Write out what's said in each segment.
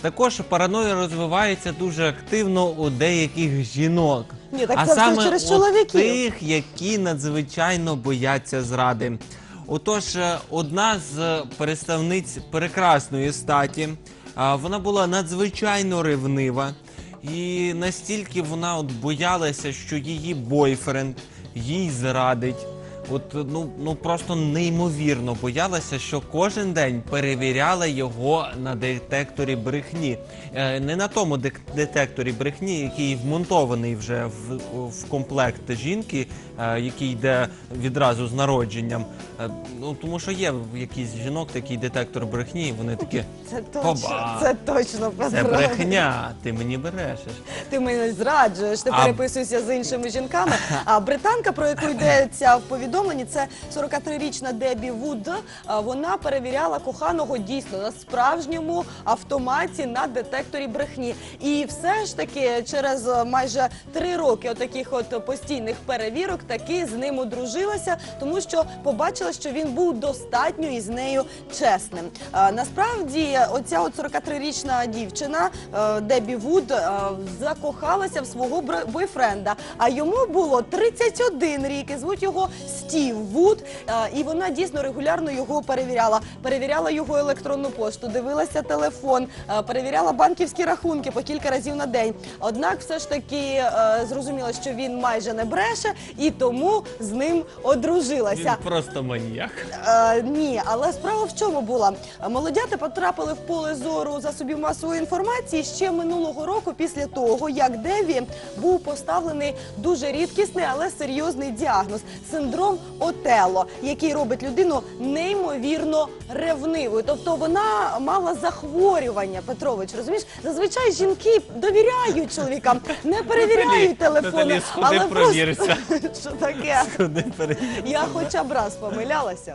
Також параноя розвивається дуже активно у деяких жінок. Ні, так а це все саме через у чоловіків. тих, які надзвичайно бояться зради. Отож, е, одна з представниць прекрасної статі, а, вона була надзвичайно ревнива, і настільки вона от боялася, що її бойфренд їй зрадить. От ну, ну просто неймовірно боялася, що кожен день перевіряла його на детекторі брехні. Е, не на тому детекторі брехні, який вмонтований вже в, в комплект жінки, е, який йде відразу з народженням. Е, ну тому що є в якісь жінок такий детектор брехні, і вони такі. Це точно, Хоба. це точно Це брехня, ти мені брешеш. Ти мене зраджуєш, ти А- переписуєшся з іншими жінками. А британка, про яку йдеться в повідомленні, це 43-річна Дебі Вуд. Вона перевіряла коханого дійсно на справжньому автоматі на детекторі брехні. І все ж таки, через е, майже три роки отаких от постійних перевірок, таки з ним одружилася, тому що побачила, що він був достатньо із нею чесним. Насправді, оця от 43-річна дівчина е, Дебі Вуд е, закохалася в свого бойфренда. А йому було 31 рік. І звуть його Стів Вуд. Е, І вона дійсно регулярно його перевіряла. Перевіряла його електронну пошту, дивилася телефон, перевіряла банківські рахунки по кілька разів на день. Однак, все ж таки зрозуміла, що він майже не бреше, і тому з ним Він одружилася. просто маніяк. Ні, але справа в чому була? Молодята потрапили в поле зору засобів масової інформації ще минулого року, після того як Деві був поставлений дуже рідкісний, але серйозний діагноз синдром Отело, який робить людину неймовірно ревнивою. Тобто вона мала захворювання, Петрович, розумієш? Зазвичай жінки довіряють чоловікам, не перевіряють телефони, Наталі, сходи, але просто що таке? Я хоча б раз помилялася.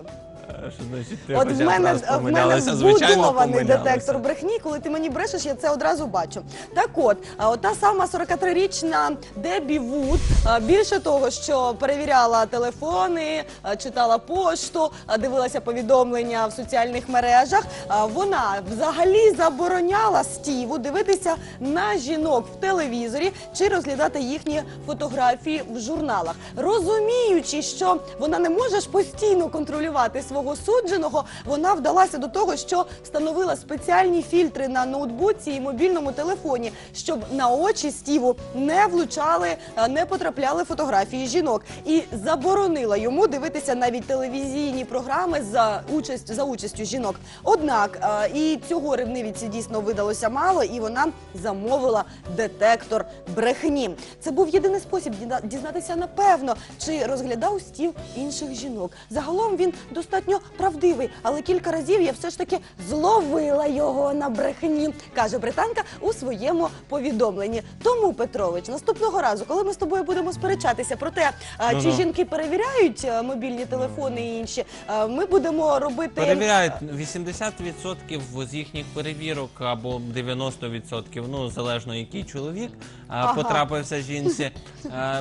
Що значить ти От хоча в б мене, раз в мене помилялася? Звичайно, збудований помилялася. детектор брехні. Коли ти мені брешеш, я це одразу бачу. Так от, а та сама 43-річна Дебі Вуд, а, більше того, що перевіряла телефони, а, читала пошту, а, дивилася повідомлення в соціальних мережах. а, Вона взагалі забороняла Стіву дивитися на жінок в телевізорі чи розглядати їхні фотографії в журналах, розуміючи, що вона не може ж постійно контролювати свого судженого, вона вдалася до того, що встановила спеціальні фільтри на ноутбуці і мобільному телефоні, щоб на очі Стіву не влучали, е, не потрапляли фотографії жінок, і заборонила йому дивитися навіть телевізійні програми за участь за участю жінок. Однак е, і цього ревнивіці дійсно видалося мало, і вона замовила детектор брехні. Це був єдиний спосіб дізнатися напевно, чи розглядав стів інших жінок. Загалом він достатньо правдивий, але кілька разів я все ж таки зловила його на брехні, каже британка у своєму повідомленні. Тому, Петрович, наступного разу, коли ми з тобою будемо сперечатися про те, а, чи жінки перевіряють е, мобільні телефони і інші, е, ми будемо робити Перевіряють 80% з їхніх перевірок або 90%, ну залежно який чоловік а, Ага. потрапився жінці.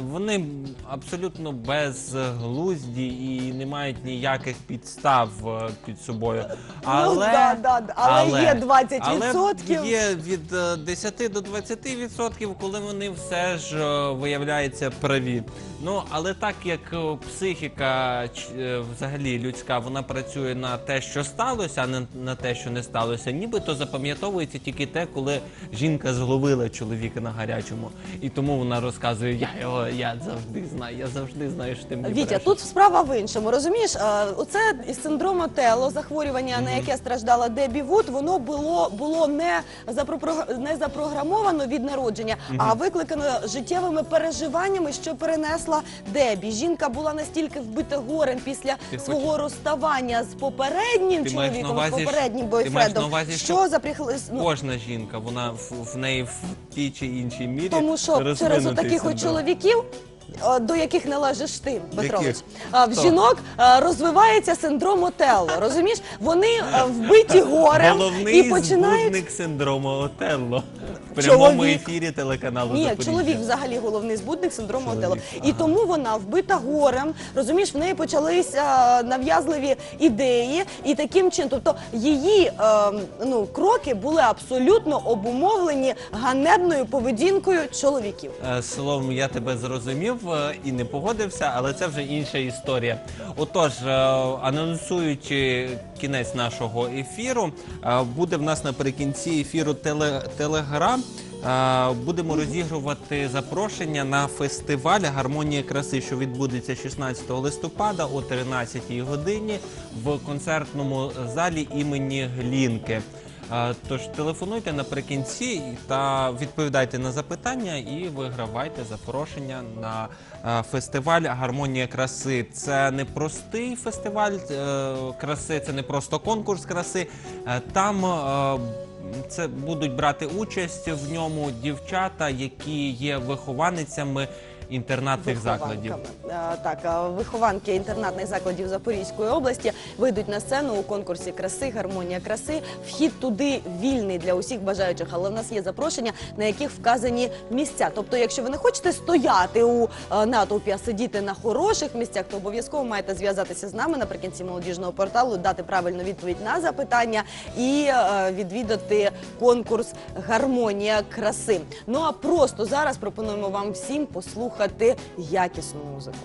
Вони абсолютно безглузді і не мають ніяких підстав е, під собою. Але, Ну, да, да, да. Але є 20%. Але є від е, 10 до 20%, коли вони все ж е, виявляються праві. Ну але так як е, психіка ч- е, взагалі людська, вона працює на те, що сталося, а не на те, що не сталося. Нібито запам'ятовується тільки те, коли жінка зловила чоловіка на гарячому, і тому вона розказує: я його я завжди знаю, я завжди знаю, що ти мені Вітя, брешеш». тут справа в іншому. Розумієш, Е, оце синдром Отело, захворювання, на яке страждала Дебі Вуд, воно було було не запропро- не запрограмовано від народження, а викликано життєвими переживаннями, що перенесла Дебі. Жінка була настільки вбита горем після Ти свого хочеш- розставання з попереднім Ти маєш на чоловіком, увазі, з що- попереднім ти маєш на увазі, що що запрягли ну, Кожна жінка, вона в, в неї в тій чи іншій мірі тому що через розвинутий отаких от синдром. чоловіків до яких належиш ти, Петрович. В Хто? жінок е, розвивається синдром Отелло. Розумієш? Вони е, вбиті горем Головний і починають. збудник синдрому Отелло. В прямому Чоловік. ефірі телеканалу Ні, Запоріжжя. чоловік взагалі головний збудник синдрому Чоловік, Отелло. І ага. тому вона вбита горем. Розумієш, в неї почалися нав'язливі ідеї, і таким чином, тобто її е, ну, кроки були абсолютно обумовлені ганебною поведінкою чоловіків. Е, Словом, я тебе зрозумів е, і не погодився, але це вже інша історія. Отож, е, анонсуючи кінець нашого ефіру, е, буде в нас наприкінці ефіру теле, телеграм. Е, Будемо розігрувати запрошення на фестиваль Гармонія краси, що відбудеться 16 листопада о 13 годині в концертному залі імені Глінки. Е, Тож телефонуйте наприкінці та відповідайте на запитання і вигравайте запрошення на е, фестиваль Гармонія краси. Це не простий фестиваль краси, це не просто конкурс краси. Там це будуть брати участь в ньому дівчата, які є вихованицями інтернатних закладів. Так, вихованки інтернатних закладів Запорізької області вийдуть на сцену у конкурсі краси, гармонія краси. Вхід туди вільний для усіх бажаючих, але в нас є запрошення, на яких вказані місця. Тобто, якщо ви не хочете стояти у е, натовпі, а сидіти на хороших місцях, то обов'язково маєте зв'язатися з нами наприкінці молодіжного порталу, дати правильну відповідь на запитання і е, відвідати конкурс Гармонія краси. Ну а просто зараз пропонуємо вам всім послухати якісну музику.